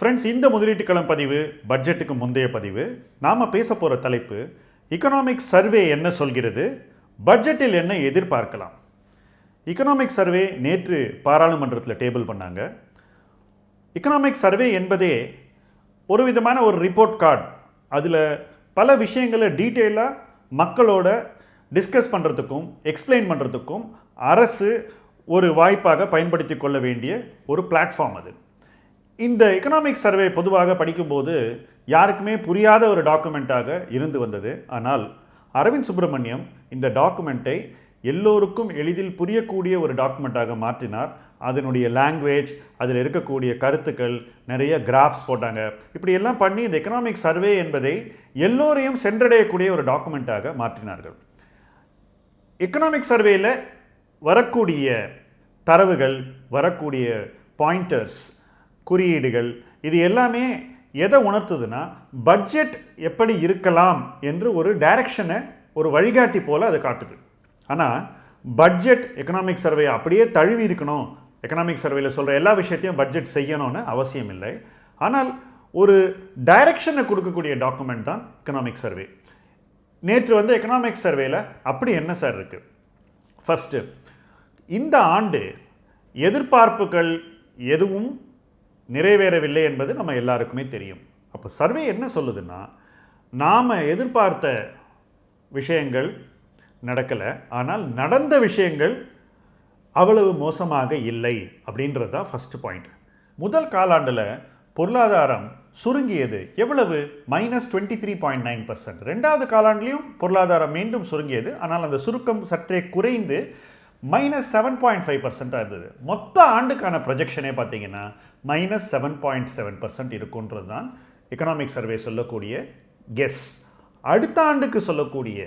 Friends இந்த முதலீட்டு பதிவு பட்ஜெட்டுக்கு முந்தைய பதிவு. நாம் பேச போகிற தலைப்பு இக்கனாமிக் சர்வே என்ன சொல்கிறது? பட்ஜெட்டில் என்ன எதிர்பார்க்கலாம்? இக்கனாமிக் சர்வே நேற்று பாராளுமன்றத்தில் டேபிள் பண்ணாங்க. எக்கனாமிக் சர்வே என்பதே ஒரு விதமான ஒரு ரிப்போர்ட் கார்டு அதில் பல விஷயங்களை டீட்டெயிலாக மக்களோட டிஸ்கஸ் பண்ணுறதுக்கும் எக்ஸ்பிளைன் பண்ணுறதுக்கும் அரசு ஒரு வாய்ப்பாக பயன்படுத்தி கொள்ள வேண்டிய ஒரு பிளாட்ஃபார்ம் அது. இந்த எக்கனாமிக் சர்வே பொதுவாக படிக்கும்போது யாருக்குமே புரியாத ஒரு டாக்குமெண்ட்டாக இருந்து வந்தது. ஆனால் அரவிந்த் சுப்பிரமணியம் இந்த டாக்குமெண்ட்டை எல்லோருக்கும் எளிதில் புரியக்கூடிய ஒரு டாக்குமெண்ட்டாக மாற்றினார். அதனுடைய லாங்குவேஜ் அதில் இருக்கக்கூடிய கருத்துக்கள் நிறைய கிராஃப்ஸ் போட்டாங்க. இப்படியெல்லாம் பண்ணி இந்த எக்கனாமிக் சர்வே என்பதை எல்லோரையும் சென்றடையக்கூடிய ஒரு டாக்குமெண்ட்டாக மாற்றினார்கள். எக்கனாமிக் சர்வேயில் வரக்கூடிய தரவுகள் வரக்கூடிய பாயிண்டர்ஸ் குறியீடுகள் இது எல்லாமே எதை உணர்த்துதுன்னா பட்ஜெட் எப்படி இருக்கலாம் என்று ஒரு டைரக்ஷனை ஒரு வழிகாட்டி போல் அது காட்டுது. ஆனால் பட்ஜெட் எக்கனாமிக் சர்வே அப்படியே தழுவி இருக்கணும். எக்கனாமிக் சர்வேல சொல்கிற எல்லா விஷயத்தையும் பட்ஜெட் செய்யணும்னு அவசியம் இல்லை. ஆனால் ஒரு டைரக்ஷனை கொடுக்கக்கூடிய டாக்குமெண்ட் தான் எக்கனாமிக் சர்வே நேற்று வந்து எக்கனாமிக் சர்வேல அப்படி என்ன சார் இருக்குது ஃபஸ்ட்டு இந்த ஆண்டு எதிர்பார்ப்புகள் எதுவும் நிறைவேறவில்லை என்பது நம்ம எல்லாருக்குமே தெரியும். அப்போ சர்வே என்ன சொல்லுதுன்னா நாம் எதிர்பார்த்த விஷயங்கள் நடக்கலை ஆனால் நடந்த விஷயங்கள் அவ்வளவு மோசமாக இல்லை அப்படின்றது தான் ஃபஸ்ட்டு பாயிண்ட் முதல் காலாண்டில் பொருளாதாரம் சுருங்கியது எவ்வளவு? Minus twenty three point nine percent ரெண்டாவது காலாண்டிலையும் பொருளாதாரம் மீண்டும் சுருங்கியது ஆனால் அந்த சுருக்கம் சற்றே குறைந்து மைனஸ் செவன் பாயிண்ட் ஃபைவ் பர்சண்ட்டாக இருந்தது. மொத்த ஆண்டுக்கான ப்ரொஜெக்ஷனே பார்த்தீங்கன்னா minus seven point seven percent இருக்குன்றது தான் எக்கனாமிக் சர்வே சொல்லக்கூடிய கெஸ் அடுத்த ஆண்டுக்கு சொல்லக்கூடிய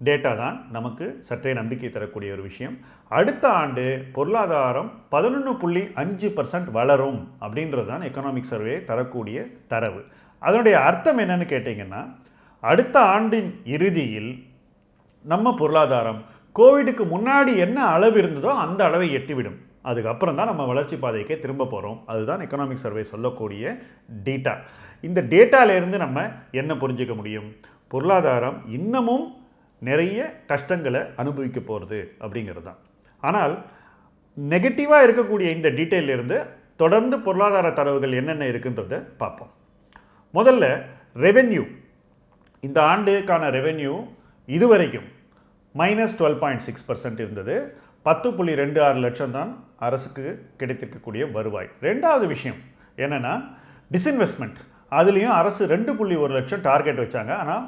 டேட்டா தான் நமக்கு சற்றே நம்பிக்கை தரக்கூடிய ஒரு விஷயம். அடுத்த ஆண்டு பொருளாதாரம் பதினொன்று புள்ளி அஞ்சு பர்சன்ட் வளரும் அப்படின்றது தான் எக்கனாமிக் சர்வே தரக்கூடிய தரவு. அதனுடைய அர்த்தம் என்னன்னு கேட்டிங்கன்னா அடுத்த ஆண்டின் இறுதியில் நம்ம பொருளாதாரம் கோவிடுக்கு முன்னாடி என்ன அளவு இருந்ததோ அந்த அளவை எட்டிவிடும். அதுக்கப்புறம் தான் நம்ம வளர்ச்சி பாதைக்கே திரும்ப போகிறோம் அதுதான் எக்கனாமிக் சர்வே சொல்லக்கூடிய டேட்டா இந்த டேட்டாலேருந்து நம்ம என்ன புரிஞ்சுக்க முடியும்? பொருளாதாரம் இன்னமும் நிறைய கஷ்டங்களை அனுபவிக்க போகிறது அப்படிங்கிறது தான். ஆனால் நெகட்டிவாக இருக்கக்கூடிய இந்த டீட்டெயிலிருந்து இருந்து தொடர்ந்து பொருளாதார தரவுகள் என்னென்ன இருக்குன்றத பார்ப்போம். முதல்ல ரெவென்யூ இந்த ஆண்டுக்கான ரெவென்யூ இதுவரைக்கும் minus twelve point six percent இருந்தது. பத்து புள்ளி ரெண்டு ஆறு லட்சம் தான் அரசுக்கு கிடைத்திருக்கக்கூடிய வருவாய். ரெண்டாவது விஷயம் என்னென்னா டிஸ்இன்வெஸ்ட்மெண்ட் அதுலேயும் அரசு ரெண்டு புள்ளி ஒரு லட்சம் டார்கெட் வச்சாங்க. ஆனால்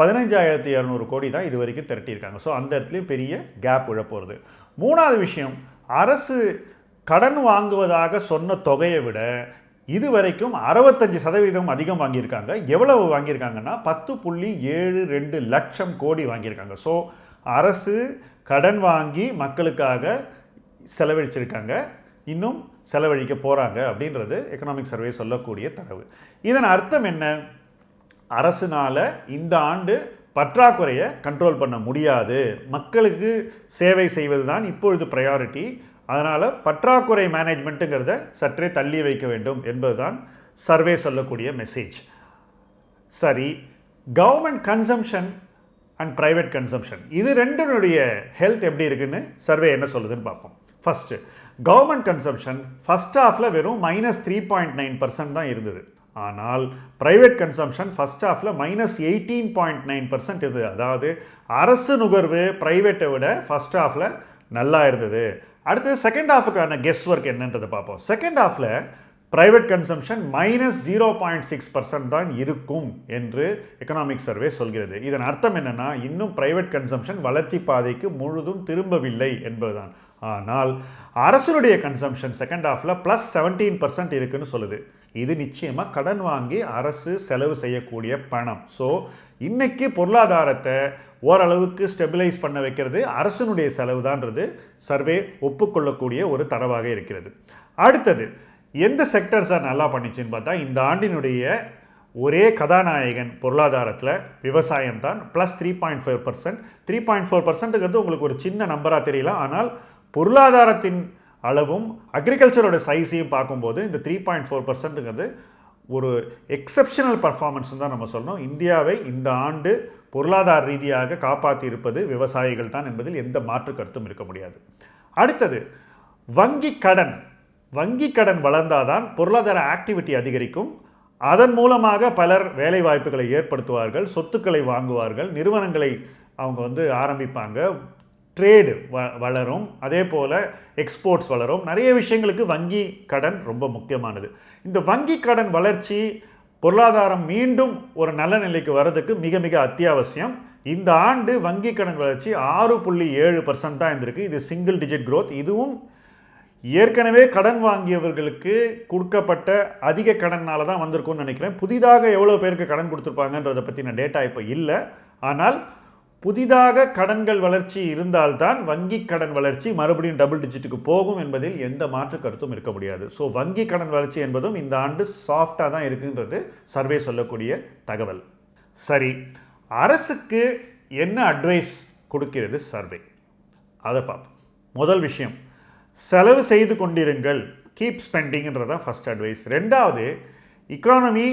பதினஞ்சாயிரத்தி இரநூறு கோடி தான் இது வரைக்கும் திரட்டியிருக்காங்க. ஸோ அந்த இடத்துலையும் பெரிய கேப் விழப்போகிறது மூணாவது விஷயம் அரசு கடன் வாங்குவதாக சொன்ன தொகையை விட இது வரைக்கும் அறுபத்தஞ்சு சதவீதம் அதிகம் வாங்கியிருக்காங்க. எவ்வளவு வாங்கியிருக்காங்கன்னா பத்து புள்ளி ஏழு ரெண்டு லட்சம் கோடி வாங்கியிருக்காங்க. ஸோ அரசு கடன் வாங்கி மக்களுக்காக செலவழிச்சிருக்காங்க. இன்னும் செலவழிக்க போகிறாங்க அப்படின்றது எக்கனாமிக் சர்வே சொல்லக்கூடிய தரவு. இதன் அர்த்தம் என்ன? அரசுனால் இந்த ஆண்டு பற்றாக்குறையை கண்ட்ரோல் பண்ண முடியாது. மக்களுக்கு சேவை செய்வது தான் இப்பொழுது ப்ரையாரிட்டி அதனால் பற்றாக்குறை மேனேஜ்மெண்ட்டுங்கிறத சற்றே தள்ளி வைக்க வேண்டும் என்பதுதான் சர்வே சொல்லக்கூடிய மெசேஜ் சரி government consumption and private consumption இது ரெண்டினுடைய ஹெல்த் எப்படி இருக்குன்னு சர்வே என்ன சொல்லுதுன்னு பார்ப்போம். ஃபஸ்ட்டு கவர்மெண்ட் கன்சம்ஷன் ஃபஸ்ட் ஹாஃபில் வெறும் minus three point nine percent தான் இருந்தது. ஆனால் ப்ரைவேட் கன்சம்ஷன் ஃபஸ்ட் ஹாஃபில் minus eighteen point nine percent இருந்தது அதாவது அரசு நுகர்வு ப்ரைவேட்டை விட ஃபஸ்ட் ஹாஃபில் நல்லா இருந்தது. அடுத்து செகண்ட் ஹாஃபுக்கான கெஸ் ஒர்க் என்னன்றதை பார்ப்போம். செகண்ட் ஹாஃபில் private consumption minus zero point six percent தான் இருக்கும் என்று எக்கனாமிக் சர்வே சொல்கிறது. இதன் அர்த்தம் என்னென்னா இன்னும் ப்ரைவேட் கன்சம்ஷன் வளர்ச்சி பாதைக்கு முழுதும் திரும்பவில்லை என்பதுதான். ஆனால் அரசனுடைய கன்சம்ஷன் செகண்ட் ஹாஃபில் ப்ளஸ் செவன்டீன் பர்சன்ட் இருக்குன்னு சொல்லுது. இது நிச்சயமாக கடன் வாங்கி அரசு செலவு செய்யக்கூடிய பணம். ஸோ இன்றைக்கி பொருளாதாரத்தை ஓரளவுக்கு ஸ்டெபிலைஸ் பண்ண வைக்கிறது அரசனுடைய செலவு தான்றது சர்வே ஒப்புக்கொள்ளக்கூடிய ஒரு தரவாக இருக்கிறது. அடுத்தது எந்த செக்டர்ஸை நல்லா பண்ணிச்சுன்னு பார்த்தா இந்த ஆண்டினுடைய ஒரே கதாநாயகன் பொருளாதாரத்தில் விவசாயம் தான் plus three point five percent three point four பர்சன்ட்டுங்கிறது உங்களுக்கு ஒரு சின்ன நம்பராக தெரியல. ஆனால் பொருளாதாரத்தின் அளவும் அக்ரிகல்ச்சரோட சைஸையும் பார்க்கும்போது இந்த த்ரீ பாயிண்ட் ஃபோர் பர்சன்ட்டுங்கிறது ஒரு எக்ஸப்ஷனல் பர்ஃபார்மன்ஸ் தான் நம்ம சொல்லணும். இந்தியாவை இந்த ஆண்டு பொருளாதார ரீதியாக காப்பாற்றி இருப்பது விவசாயிகள் தான் என்பதில் எந்த மாற்று கருத்தும் இருக்க முடியாது. அடுத்தது வங்கி கடன். வங்கி கடன் வளர்ந்தாதான் பொருளாதார ஆக்டிவிட்டி அதிகரிக்கும். அதன் மூலமாக பலர் வேலை வாய்ப்புகளை ஏற்படுத்துவார்கள் சொத்துக்களை வாங்குவார்கள் நிறுவனங்களை அவங்க வந்து ஆரம்பிப்பாங்க. ட்ரேடு வ வளரும். அதே போல் எக்ஸ்போர்ட்ஸ் வளரும். நிறைய விஷயங்களுக்கு வங்கி கடன் ரொம்ப முக்கியமானது. இந்த வங்கி கடன் வளர்ச்சி பொருளாதாரம் மீண்டும் ஒரு நல்ல நிலைக்கு வர்றதுக்கு மிக மிக அத்தியாவசியம். இந்த ஆண்டு வங்கி கடன் வளர்ச்சி ஆறு புள்ளி ஏழு பர்சன்ட் தான் இருந்திருக்கு. இது சிங்கிள் டிஜிட் க்ரோத் இதுவும் ஏற்கனவே கடன் வாங்கியவர்களுக்கு கொடுக்கப்பட்ட அதிக கடனால் தான் வந்திருக்கும்னு நினைக்கிறேன். புதிதாக எவ்வளோ பேருக்கு கடன் கொடுத்துருப்பாங்கன்றதை பற்றின டேட்டா இப்போ இல்லை. ஆனால் புதிதாக கடன்கள் வளர்ச்சி இருந்தால்தான் வங்கி கடன் வளர்ச்சி மறுபடியும் டபுள் டிஜிட்டுக்கு போகும் என்பதில் எந்த மாற்று கருத்தும் இருக்க முடியாது. ஸோ வங்கி கடன் வளர்ச்சி என்பதும் இந்த ஆண்டு சாஃப்டாக தான் இருக்குன்றது சர்வே சொல்லக்கூடிய தகவல். சரி அரசுக்கு என்ன அட்வைஸ் கொடுக்கிறது சர்வே? அதை பார்ப்போம். முதல் விஷயம் செலவு செய்து கொண்டிருங்கள். கீப் ஸ்பெண்டிங்ன்றதான் ஃபர்ஸ்ட் அட்வைஸ் ரெண்டாவது இக்கானமி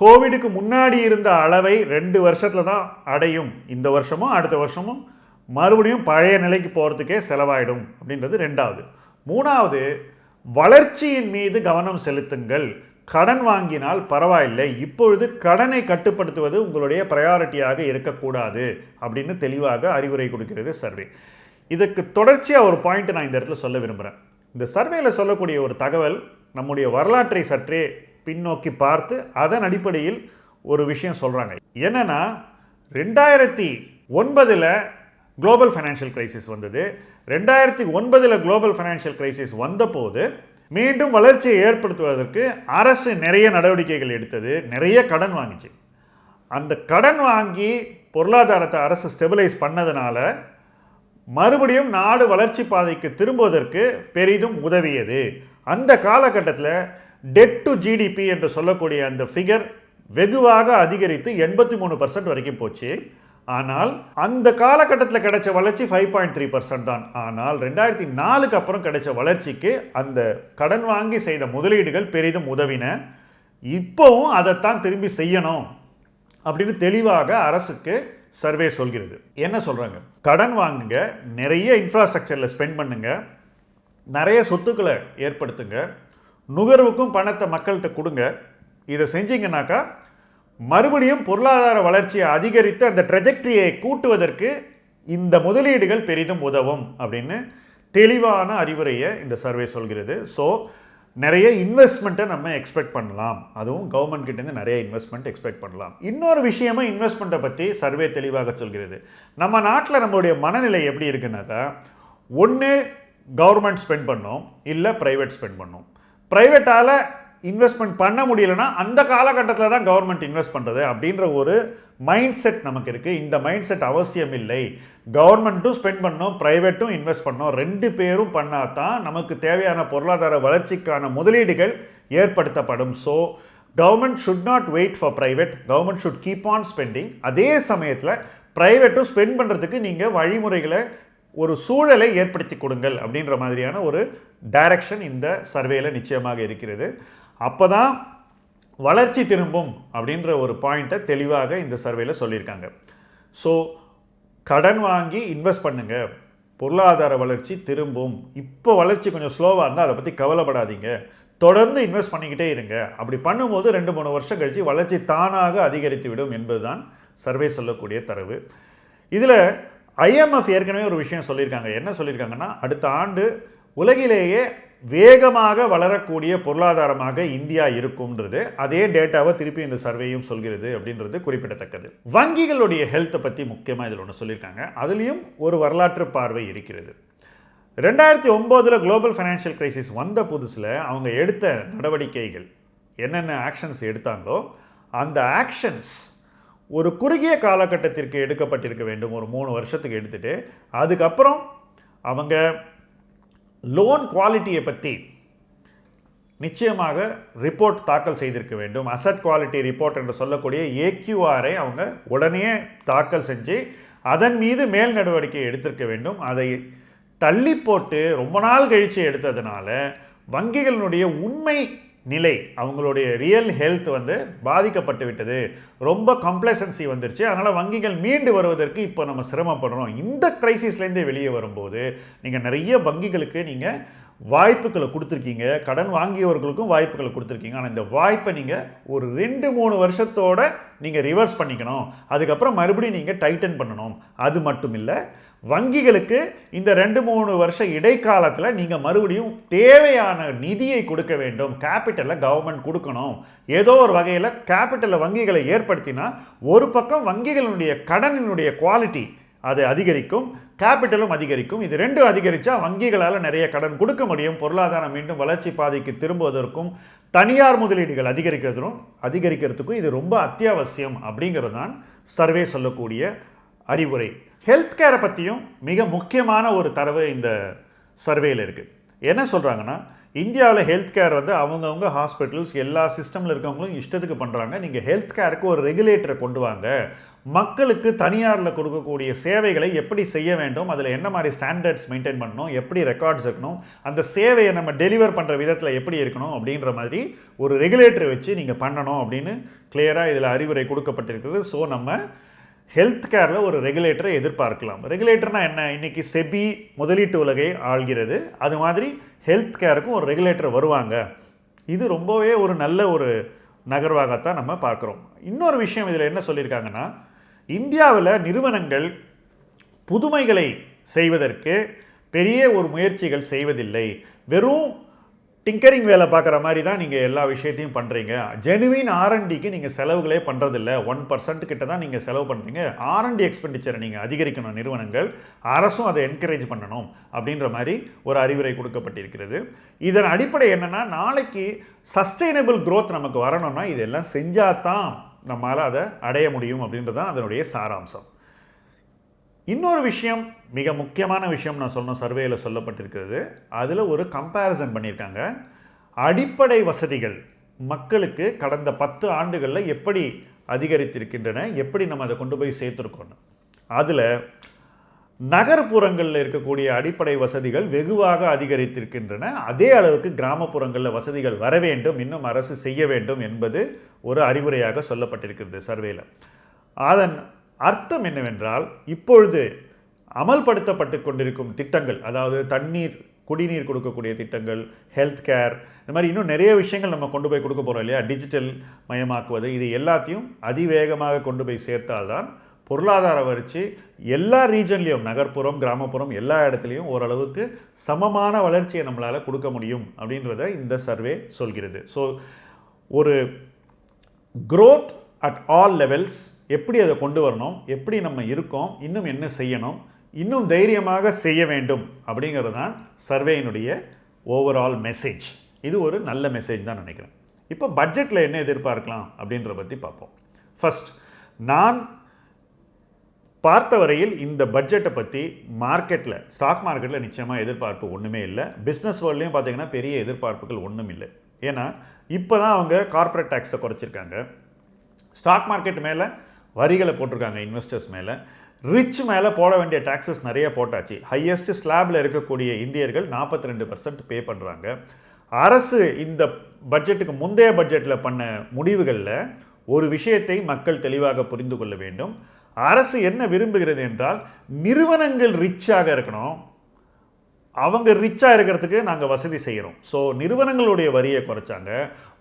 கோவிடுக்கு முன்னாடி இருந்த அளவை ரெண்டு வருஷத்தில் தான் அடையும். இந்த வருஷமும் அடுத்த வருஷமும் மறுபடியும் பழைய நிலைக்கு போகிறதுக்கே செலவாயிடும் அப்படின்றது ரெண்டாவது. மூணாவது வளர்ச்சியின் மீது கவனம் செலுத்துங்கள். கடன் வாங்கினால் பரவாயில்லை. இப்பொழுது கடனை கட்டுப்படுத்துவது உங்களுடைய ப்ரையாரிட்டியாக இருக்கக்கூடாது அப்படின்னு தெளிவாக அறிவுரை கொடுக்கிறது சர்வே. இதுக்கு தொடர்ச்சியாக ஒரு பாயிண்ட் நான் இந்த இடத்துல சொல்ல விரும்புகிறேன் இந்த சர்வேல சொல்லக்கூடிய ஒரு தகவல் நம்முடைய வரலாற்றை சற்றே பின்னோக்கி பார்த்து அதன் அடிப்படையில் ஒரு விஷயம் சொல்கிறாங்க என்னன்னா ரெண்டாயிரத்தி ஒன்பதில் குளோபல் ஃபைனான்ஷியல் கிரைசிஸ் வந்தது. ரெண்டாயிரத்தி ஒன்பதில் குளோபல் ஃபைனான்ஷியல் கிரைசிஸ் வந்தபோது மீண்டும் வளர்ச்சியை ஏற்படுத்துவதற்கு அரசு நிறைய நடவடிக்கைகள் எடுத்தது நிறைய கடன் வாங்கிச்சு. அந்த கடன் வாங்கி பொருளாதாரத்தை அரசு ஸ்டெபிலைஸ் பண்ணதுனால மறுபடியும் நாடு வளர்ச்சி பாதைக்கு திரும்புவதற்கு பெரிதும் உதவியது. அந்த காலகட்டத்தில் டெட் டு ஜிடிபி என்று சொல்லக்கூடிய அந்த ஃபிகர் வெகுவாக அதிகரித்து எண்பத்தி மூணு பர்சன்ட் வரைக்கும் போச்சு. ஆனால் அந்த காலகட்டத்தில் கிடைச்ச வளர்ச்சி ஃபைவ் பாயிண்ட் த்ரீ பர்சன்ட் தான். ஆனால் ரெண்டாயிரத்தி நாலுக்கு அப்புறம் கிடைச்ச வளர்ச்சிக்கு அந்த கடன் வாங்கி செய்த முதலீடுகள் பெரிதும் உதவின. இப்போவும் அதைத்தான் திரும்பி செய்யணும் அப்படின்னு தெளிவாக அரசுக்கு சர்வே சொல்கிறது. என்ன சொல்கிறாங்க கடன் வாங்குங்க நிறைய இன்ஃப்ராஸ்ட்ரக்சரில் ஸ்பெண்ட் பண்ணுங்க நிறைய சொத்துக்களை ஏற்படுத்துங்க நுகர்வுக்கும் பணத்தை மக்கள்கிட்ட கொடுங்க. இதை செஞ்சீங்கன்னாக்கா மறுபடியும் பொருளாதார வளர்ச்சியை அதிகரித்து அந்த ட்ரெஜெக்டரியை கூட்டுவதற்கு இந்த முதலீடுகள் பெரிதும் உதவும் அப்படின்னு தெளிவான அறிவுரையை இந்த சர்வே சொல்கிறது. ஸோ நிறைய இன்வெஸ்ட்மெண்ட்டை நம்ம எக்ஸ்பெக்ட் பண்ணலாம். அதுவும் கவர்மெண்ட் கிட்டேருந்து நிறைய இன்வெஸ்ட்மெண்ட் எக்ஸ்பெக்ட் பண்ணலாம். இன்னொரு விஷயமா இன்வெஸ்ட்மெண்ட்டை பற்றி சர்வே தெளிவாக சொல்கிறது. நம்ம நாட்டில் நம்மளுடைய மனநிலை எப்படி இருக்குன்னாக்கா ஒன்று கவர்மெண்ட் ஸ்பெண்ட் பண்ணோம் இல்லை ப்ரைவேட் ஸ்பெண்ட் பண்ணோம். ப்ரைவேட்டால் இன்வெஸ்ட்மெண்ட் பண்ண முடியலன்னா அந்த காலகட்டத்தில் தான் கவர்மெண்ட் இன்வெஸ்ட் பண்ணுறது அப்படின்ற ஒரு மைண்ட் செட் நமக்கு இருக்குது இந்த மைண்ட் செட் அவசியம் இல்லை. கவர்மெண்ட்டும் ஸ்பெண்ட் பண்ணோம் ப்ரைவேட்டும் இன்வெஸ்ட் பண்ணோம். ரெண்டு பேரும் பண்ணால் தான் நமக்கு தேவையான பொருளாதார வளர்ச்சிக்கான முதலீடுகள் ஏற்படுத்தப்படும். So government should not wait for private government should keep on spending அதே சமயத்தில் ப்ரைவேட்டும் ஸ்பெண்ட் பண்ணுறதுக்கு நீங்கள் வழிமுறைகளை ஒரு சூழலை ஏற்படுத்தி கொடுங்கள் அப்படின்ற மாதிரியான ஒரு டைரக்ஷன் இந்த சர்வேயில் நிச்சயமாக இருக்கிறது. அப்போ தான் வளர்ச்சி திரும்பும் அப்படின்ற ஒரு பாயிண்ட்டை தெளிவாக இந்த சர்வேல சொல்லியிருக்காங்க. ஸோ கடன் வாங்கி இன்வெஸ்ட் பண்ணுங்க. பொருளாதார வளர்ச்சி திரும்பும். இப்போ வளர்ச்சி கொஞ்சம் ஸ்லோவாக இருந்தால் அதை பற்றி கவலைப்படாதீங்க. தொடர்ந்து இன்வெஸ்ட் பண்ணிக்கிட்டே இருங்க. அப்படி பண்ணும்போது ரெண்டு மூணு வருஷம் கழித்து வளர்ச்சி தானாக அதிகரித்து விடும் என்பதுதான் சர்வே சொல்லக்கூடிய தரவு. இதில் ஐஎம்எஃப் ஏற்கனவே ஒரு விஷயம் சொல்லியிருக்காங்க. என்ன சொல்லியிருக்காங்கன்னா அடுத்த ஆண்டு உலகிலேயே வேகமாக வளரக்கூடிய பொருளாதாரமாக இந்தியா இருக்கும்ன்றது அதே டேட்டாவை திருப்பி இந்த சர்வேயும் சொல்கிறது அப்படின்றது குறிப்பிடத்தக்கது. வங்கிகளுடைய ஹெல்த்தை பற்றி முக்கியமாக இதில் ஒன்று சொல்லியிருக்காங்க. அதுலேயும் ஒரு வரலாற்று பார்வை இருக்கிறது. ரெண்டாயிரத்தி ஒம்போதில் குளோபல் ஃபைனான்ஷியல் கிரைசிஸ் வந்த புதுசில் அவங்க எடுத்த நடவடிக்கைகள் என்னென்ன ஆக்ஷன்ஸ் எடுத்தாங்களோ அந்த ஆக்ஷன்ஸ் ஒரு குறுகிய காலகட்டத்திற்கு எடுக்கப்பட்டிருக்க வேண்டும். ஒரு மூணு வருஷத்துக்கு எடுத்துகிட்டு அதுக்கப்புறம் அவங்க லோன் குவாலிட்டியை பற்றி நிச்சயமாக ரிப்போர்ட் தாக்கல் செய்திருக்க வேண்டும். அசட் குவாலிட்டி ரிப்போர்ட் என்று சொல்லக்கூடிய ஏக்யூஆரை அவங்க உடனே தாக்கல் செஞ்சு அதன் மீது மேல் நடவடிக்கை எடுத்திருக்க வேண்டும். அதை தள்ளி போட்டு ரொம்ப நாள் கழித்து எடுத்ததுனால வங்கிகளினுடைய உண்மை நிலை அவங்களுடைய ரியல் ஹெல்த் வந்து பாதிக்கப்பட்டு விட்டது ரொம்ப கம்ப்ளசன்சி வந்துருச்சு. அதனால் வங்கிகள் மீண்டு வருவதற்கு இப்போ நம்ம சிரமப்படுறோம். இந்த கிரைசிஸ்லேருந்தே வெளியே வரும்போது நீங்கள் நிறைய வங்கிகளுக்கு நீங்கள் வாய்ப்புகளை கொடுத்துருக்கீங்க. கடன் வாங்கியவர்களுக்கும் வாய்ப்புகளை கொடுத்துருக்கீங்க. ஆனால் இந்த வாய்ப்பை நீங்கள் ஒரு ரெண்டு மூணு வருஷத்தோட நீங்கள் ரிவர்ஸ் பண்ணிக்கணும். அதுக்கப்புறம் மறுபடியும் நீங்கள் டைட்டன் பண்ணணும். அது மட்டும் இல்லை வங்கிகளுக்கு இந்த ரெண்டு மூணு வருஷ இடைக்காலத்தில் நீங்கள் மறுபடியும் தேவையான நிதியை கொடுக்க வேண்டும். கேபிட்டலை கவர்மெண்ட் கொடுக்கணும். ஏதோ ஒரு வகையில் கேபிட்டலை வங்கிகளை ஏற்படுத்தினா ஒரு பக்கம் வங்கிகளினுடைய கடனினுடைய குவாலிட்டி அது அதிகரிக்கும் கேபிட்டலும் அதிகரிக்கும். இது ரெண்டும் அதிகரித்தா வங்கிகளால் நிறைய கடன் கொடுக்க முடியும். பொருளாதாரம் மீண்டும் வளர்ச்சி பாதைக்கு திரும்புவதற்கும் தனியார் முதலீடுகள் அதிகரிக்கிறதும் அதிகரிக்கிறதுக்கும் இது ரொம்ப அத்தியாவசியம் அப்படிங்கிறது தான் சர்வே சொல்லக்கூடிய அறிவுரை. ஹெல்த் கேரை பற்றியும் மிக முக்கியமான ஒரு தரவு இந்த சர்வேயில் இருக்குது என்ன சொல்கிறாங்கன்னா இந்தியாவில் ஹெல்த் கேர் வந்து அவங்கவுங்க ஹாஸ்பிட்டல்ஸ் எல்லா சிஸ்டமில் இருக்கவங்களும் இஷ்டத்துக்கு பண்ணுறாங்க நீங்கள் ஹெல்த் கேருக்கு ஒரு ரெகுலேட்டரை கொண்டு வாங்க. மக்களுக்கு தனியாரில் கொடுக்கக்கூடிய சேவைகளை எப்படி செய்ய வேண்டும் அதில் என்ன மாதிரி ஸ்டாண்டர்ட்ஸ் மெயின்டைன் பண்ணணும் எப்படி ரெக்கார்ட்ஸ் இருக்கணும் அந்த சேவையை நம்ம டெலிவர் பண்ணுற விதத்தில் எப்படி இருக்கணும் அப்படின்ற மாதிரி ஒரு ரெகுலேட்டரை வச்சு நீங்கள் பண்ணணும் அப்படின்னு கிளியராக இதில் அறிவுரை கொடுக்கப்பட்டிருக்கிறது ஸோ நம்ம ஹெல்த் கேரில் ஒரு ரெகுலேட்டரை எதிர்பார்க்கலாம். ரெகுலேட்டர்னால் என்ன? இன்னைக்கு செபி முதலீட்டு உலகை ஆள்கிறது. அது மாதிரி ஹெல்த் கேருக்கும் ஒரு ரெகுலேட்டர் வருவாங்க. இது ரொம்பவே ஒரு நல்ல ஒரு நகர்வாகத்தான் நம்ம பார்க்குறோம். இன்னொரு விஷயம் இதில் என்ன சொல்லியிருக்காங்கன்னா இந்தியாவில் நிறுவனங்கள் புதுமைகளை செய்வதற்கு பெரிய ஒரு முயற்சிகள் செய்வதில்லை. வெறும் டிங்கரிங் வேலை பார்க்குற மாதிரி தான் நீங்கள் எல்லா விஷயத்தையும் பண்ணுறீங்க ஜெனுவின் ஆர்என்டிக்கு நீங்கள் செலவுகளே பண்ணுறதில்ல ஒன் பர்சன்ட் கிட்ட தான் நீங்கள் செலவு பண்ணுறீங்க ஆர்என்டி எக்ஸ்பெண்டிச்சரை நீங்கள் அதிகரிக்கணும் நிறுவனங்கள். அரசும் அதை என்கரேஜ் பண்ணணும் அப்படின்ற மாதிரி ஒரு அறிவுரை கொடுக்கப்பட்டிருக்கிறது. இதன் அடிப்படை என்னென்னா நாளைக்கு சஸ்டைனபிள் க்ரோத் நமக்கு வரணும்னா இதெல்லாம் செஞ்சால் தான் நம்மளால் அதை அடைய முடியும் அப்படின்றது தான் அதனுடைய சாராம்சம். இன்னொரு விஷயம் மிக முக்கியமான விஷயம் நான் சொன்ன சர்வேயில் சொல்லப்பட்டிருக்கிறது. அதில் ஒரு கம்பேரிசன் பண்ணியிருக்காங்க. அடிப்படை வசதிகள் மக்களுக்கு கடந்த பத்து ஆண்டுகளில் எப்படி அதிகரித்திருக்கின்றன எப்படி நம்ம அதை கொண்டு போய் சேர்த்துருக்கோன்னு அதில் நகர்ப்புறங்களில் இருக்கக்கூடிய அடிப்படை வசதிகள் வெகுவாக அதிகரித்திருக்கின்றன. அதே அளவுக்கு கிராமப்புறங்களில் வசதிகள் வர வேண்டும் இன்னும் அரசு செய்ய வேண்டும் என்பது ஒரு அறிவுரையாக சொல்லப்பட்டிருக்கிறது சர்வேல. அதன் அர்த்தம் என்னவென்றால் இப்பொழுது அமல்படுத்தப்பட்டு கொண்டிருக்கும் திட்டங்கள் அதாவது தண்ணீர் குடிநீர் கொடுக்கக்கூடிய திட்டங்கள் ஹெல்த் கேர் இந்த மாதிரி இன்னும் நிறைய விஷயங்கள் நம்ம கொண்டு போய் கொடுக்க போகிறோம் இல்லையா? டிஜிட்டல் மயமாக்குவது இது எல்லாத்தையும் அதிவேகமாக கொண்டு போய் சேர்த்தால்தான் பொருளாதார வளர்ச்சி எல்லா ரீஜன்லேயும் நகர்ப்புறம் கிராமப்புறம் எல்லா இடத்துலையும் ஓரளவுக்கு சமமான வளர்ச்சியை நம்மளால் கொடுக்க முடியும் அப்படின்றத இந்த சர்வே சொல்கிறது. ஸோ ஒரு க்ரோத் அட் ஆல் லெவல்ஸ் எப்படி அதை கொண்டு வரணும் எப்படி நம்ம இருக்கோம் இன்னும் என்ன செய்யணும் இன்னும் தைரியமாக செய்ய வேண்டும் அப்படிங்கிறது தான் சர்வேயினுடைய ஓவரால் மெசேஜ் இது ஒரு நல்ல மெசேஜ் தான் நினைக்கிறேன். இப்போ பட்ஜெட்டில் என்ன எதிர்பார்க்கலாம் அப்படின்றத பற்றி பார்ப்போம். ஃபஸ்ட் நான் பார்த்த வரையில் இந்த பட்ஜெட்டை பற்றி மார்க்கெட்டில் ஸ்டாக் மார்க்கெட்டில் நிச்சயமாக எதிர்பார்ப்பு ஒன்றுமே இல்லை. பிஸ்னஸ் வேர்ல்ட்லேயும் பார்த்தீங்கன்னா பெரிய எதிர்பார்ப்புகள் ஒன்றும் இல்லை. ஏன்னா இப்போ தான் அவங்க கார்ப்பரேட் டேக்ஸை குறைச்சிருக்காங்க. ஸ்டாக் மார்க்கெட் மேலே வரிகளை போட்டிருக்காங்க இன்வெஸ்டர்ஸ் மேலே. ரிச் மேலே போட வேண்டிய டாக்ஸஸ் நிறைய போட்டாச்சு. ஹையஸ்ட் ஸ்லாபில் இருக்கக்கூடிய இந்தியர்கள் நாற்பத்தி ரெண்டு பர்சன்ட் பே பண்ணுறாங்க அரசு இந்த பட்ஜெட்டுக்கு முந்தைய பட்ஜெட்டில் பண்ண முடிவுகளில் ஒரு விஷயத்தை மக்கள் தெளிவாக புரிந்து கொள்ள வேண்டும். அரசு என்ன விரும்புகிறது என்றால் நிறுவனங்கள் ரிச்சாக இருக்கணும். அவங்க ரிச்சாக இருக்கிறதுக்கு நாங்கள் வசதி செய்கிறோம் ஸோ நிறுவனங்களுடைய வரியை குறைச்சாங்க.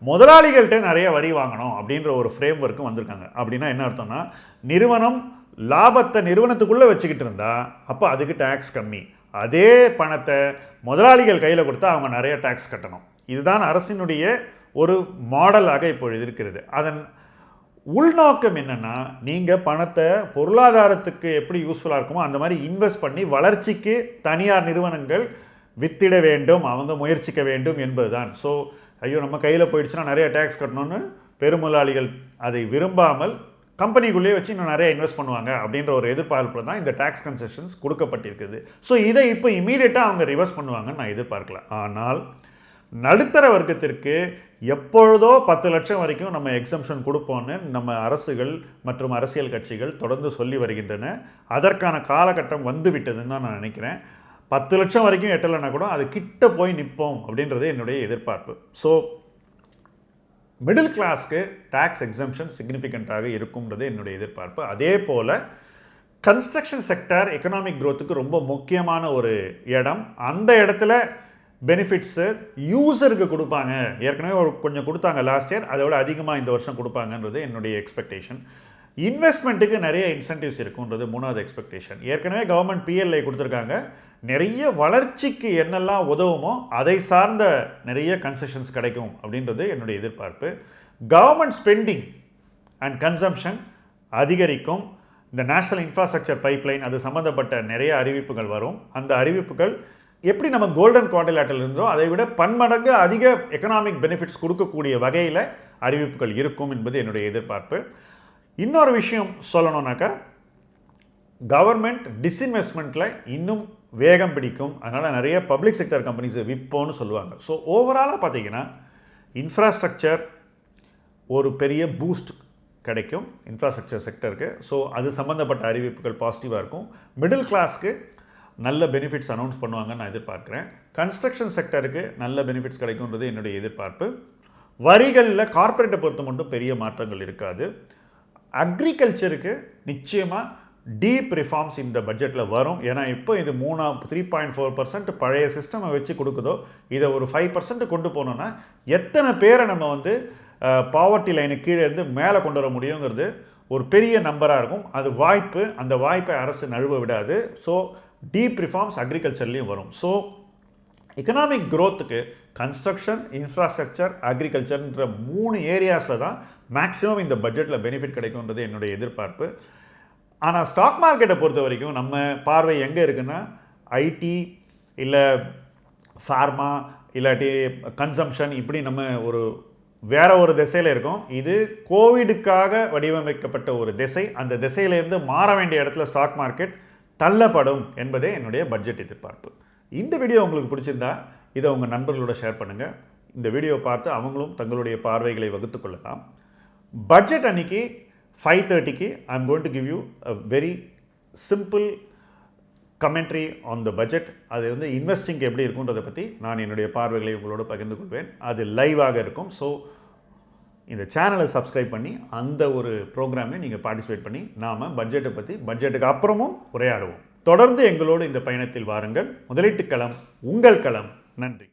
முதலாளிகள்கிட்ட நிறைய வரி வாங்கணும் அப்படின்ற ஒரு ஃப்ரேம் ஒர்க்கும் வந்திருக்காங்க. அப்படின்னா என்ன அர்த்தம்னா நிறுவனம் லாபத்தை நிறுவனத்துக்குள்ளே வச்சுக்கிட்டு இருந்தா அப்போ அதுக்கு டேக்ஸ் கம்மி. அதே பணத்தை முதலாளிகள் கையில் கொடுத்தா அவங்க நிறைய டேக்ஸ் கட்டணும். இதுதான் அரசினுடைய ஒரு மாடலாக இப்பொழுது இருக்கிறது. அதன் உள்நோக்கம் என்னென்னா நீங்கள் பணத்தை பொருளாதாரத்துக்கு எப்படி யூஸ்ஃபுல்லாக இருக்குமோ அந்த மாதிரி இன்வெஸ்ட் பண்ணி வளர்ச்சிக்கு தனியார் நிறுவனங்கள் வித்திட வேண்டும் அவங்க முயற்சிக்க வேண்டும் என்பது தான் ஸோ ஐயோ நம்ம கையில் போயிடுச்சுன்னா நிறைய டேக்ஸ் கட்டணும்னு பெருமுதலாளிகள் அதை விரும்பாமல் கம்பெனிக்குள்ளேயே வச்சு இன்னும் நிறைய இன்வெஸ்ட் பண்ணுவாங்க அப்படின்ற ஒரு எதிர்பார்ப்பில் தான் இந்த டேக்ஸ் கன்செஷன்ஸ் கொடுக்கப்பட்டிருக்குது. ஸோ இதை இப்போ இமீடியட்டாக அவங்க ரிவர்ஸ் பண்ணுவாங்கன்னு நான் எதிர்பார்க்கல. ஆனால் நடுத்தர வர்க்கத்திற்கு எப்பொழுதோ பத்து லட்சம் வரைக்கும் நம்ம எக்ஸம்ஷன் கொடுப்போம்னு நம்ம அரசுகள் மற்றும் அரசியல் கட்சிகள் தொடர்ந்து சொல்லி வருகின்றன. அதற்கான காலகட்டம் வந்து விட்டதுன்னு தான் நான் நினைக்கிறேன். பத்து லட்சம் வரைக்கும் எட்டலைன்னா கூட அது கிட்ட போய் நிற்போம் அப்படின்றது என்னுடைய எதிர்பார்ப்பு. ஸோ மிடில் கிளாஸ்க்கு டேக்ஸ் எக்ஸம்ஷன் சிக்னிஃபிகண்ட்டாக இருக்கும்ன்றது என்னுடைய எதிர்பார்ப்பு. அதே போல் கன்ஸ்ட்ரக்ஷன் செக்டர் எக்கனாமிக் க்ரோத்துக்கு ரொம்ப முக்கியமான ஒரு இடம். அந்த இடத்துல பெனிஃபிட்ஸு யூசருக்கு கொடுப்பாங்க. ஏற்கனவே ஒரு கொஞ்சம் கொடுத்தாங்க லாஸ்ட் இயர் அதை விட அதிகமாக இந்த வருஷம் கொடுப்பாங்கன்றது என்னுடைய எக்ஸ்பெக்டேஷன் இன்வெஸ்ட்மெண்ட்டுக்கு நிறைய இன்சென்டிவ்ஸ் இருக்குன்றது மூணாவது எக்ஸ்பெக்டேஷன் ஏற்கனவே கவர்மெண்ட் பிஎல்ஐ கொடுத்துருக்காங்க. நிறைய வளர்ச்சிக்கு என்னெல்லாம் உதவுமோ அதை சார்ந்த நிறைய கன்செஷன்ஸ் கிடைக்கும் அப்படின்றது என்னுடைய எதிர்பார்ப்பு. கவர்மெண்ட் ஸ்பெண்டிங் அண்ட் கன்சம்ஷன் அதிகரிக்கும். இந்த நேஷனல் இன்ஃப்ராஸ்ட்ரக்சர் பைப்லைன் அது சம்மந்தப்பட்ட நிறைய அறிவிப்புகள் வரும். அந்த அறிவிப்புகள் எப்படி நம்ம கோல்டன் குவாடிலேட்டல் இருந்தோ அதை விட பன்மடங்கு அதிக எக்கனாமிக் பெனிஃபிட்ஸ் கொடுக்கக்கூடிய வகையில் அறிவிப்புகள் இருக்கும் என்பது என்னுடைய எதிர்பார்ப்பு. இன்னொரு விஷயம் சொல்லணும்னாக்கா கவர்மெண்ட் டிஸ்இன்வெஸ்ட்மெண்ட்டில் இன்னும் வேகம் பிடிக்கும். அதனால் நிறைய பப்ளிக் செக்டர் கம்பெனிஸை விற்போன்னு சொல்லுவாங்க. ஸோ ஓவராலாக பார்த்தீங்கன்னா இன்ஃப்ராஸ்ட்ரக்சர் ஒரு பெரிய பூஸ்ட் கிடைக்கும். இன்ஃப்ராஸ்ட்ரக்சர் செக்டருக்கு ஸோ அது சம்மந்தப்பட்ட அறிவிப்புகள் பாசிட்டிவாக இருக்கும். மிடில் கிளாஸ்க்கு நல்ல பெனிஃபிட்ஸ் அனௌன்ஸ் பண்ணுவாங்கன்னு நான் எதிர்பார்க்குறேன். கன்ஸ்ட்ரக்ஷன் செக்டருக்கு நல்ல பெனிஃபிட்ஸ் கிடைக்கும்ன்றது என்னுடைய எதிர்பார்ப்பு. வரிகளில் கார்ப்பரேட்டை பொறுத்த மட்டும் பெரிய மாற்றங்கள் இருக்காது. அக்ரிகல்ச்சருக்கு நிச்சயமாக டீப் ரிஃபார்ம்ஸ் இந்த பட்ஜெட்டில் வரும். ஏன்னா இப்போ இது மூணா த்ரீ பாயிண்ட் ஃபோர் பர்சன்ட் பழைய சிஸ்டமை வச்சு கொடுக்குதோ இதை ஒரு ஃபைவ் பர்சன்ட் கொண்டு போனோன்னா எத்தனை பேரை நம்ம வந்து பாவர்ட்டி லைனுக்கு கீழே இருந்து மேலே கொண்டு வர முடியுங்கிறது ஒரு பெரிய நம்பராக இருக்கும். அது வாய்ப்பு அந்த வாய்ப்பை அரசு நழுவ விடாது. ஸோ டீப் ரிஃபார்ம்ஸ் அக்ரிகல்ச்சர்லேயும் வரும். ஸோ எக்கனாமிக் க்ரோத்துக்கு கன்ஸ்ட்ரக்ஷன் இன்ஃப்ராஸ்ட்ரக்சர் அக்ரிகல்ச்சர்ன்ற மூணு ஏரியாஸில் தான் மேக்ஸிமம் இந்த பட்ஜெட்டில் பெனிஃபிட் கிடைக்கும்ன்றது என்னுடைய எதிர்பார்ப்பு. ஆனால் ஸ்டாக் மார்க்கெட்டை பொறுத்த வரைக்கும் நம்ம பார்வை எங்கே இருக்குன்னா ஐடி இல்லை ஃபார்மா இல்லாட்டி கன்சம்ஷன் இப்படி நம்ம ஒரு வேற ஒரு திசையில் இருக்கோம். இது கோவிடுக்காக வடிவமைக்கப்பட்ட ஒரு திசை. அந்த திசையிலேருந்து மாற வேண்டிய இடத்துல ஸ்டாக் மார்க்கெட் தள்ளப்படும் என்பதே என்னுடைய பட்ஜெட் எதிர்பார்ப்பு. இந்த வீடியோ உங்களுக்கு பிடிச்சிருந்தா இதை உங்கள் நண்பர்களோட ஷேர் பண்ணுங்கள் இந்த வீடியோவை பார்த்து அவங்களும் தங்களுடைய பார்வைகளை வகுத்து கொள்ளலாம். பட்ஜெட் அன்னைக்கு ஃபைவ் தேர்ட்டிக்கு I am going to give you a very simple commentary on the budget அது வந்து இன்வெஸ்டிங் எப்படி இருக்குன்றதை பற்றி நான் என்னுடைய பார்வைகளை உங்களோட பகிர்ந்து கொள்வேன். அது லைவாக இருக்கும். ஸோ இந்த சேனலை சப்ஸ்கிரைப் பண்ணி அந்த ஒரு ப்ரோக்ராமில் நீங்கள் பார்ட்டிசிபேட் பண்ணி நாம் பட்ஜெட்டை பற்றி பட்ஜெட்டுக்கு அப்புறமும் உரையாடுவோம். தொடர்ந்து எங்களோடு இந்த பயணத்தில் வாருங்கள். முதலீட்டு களம் உங்கள் களம். நன்றி.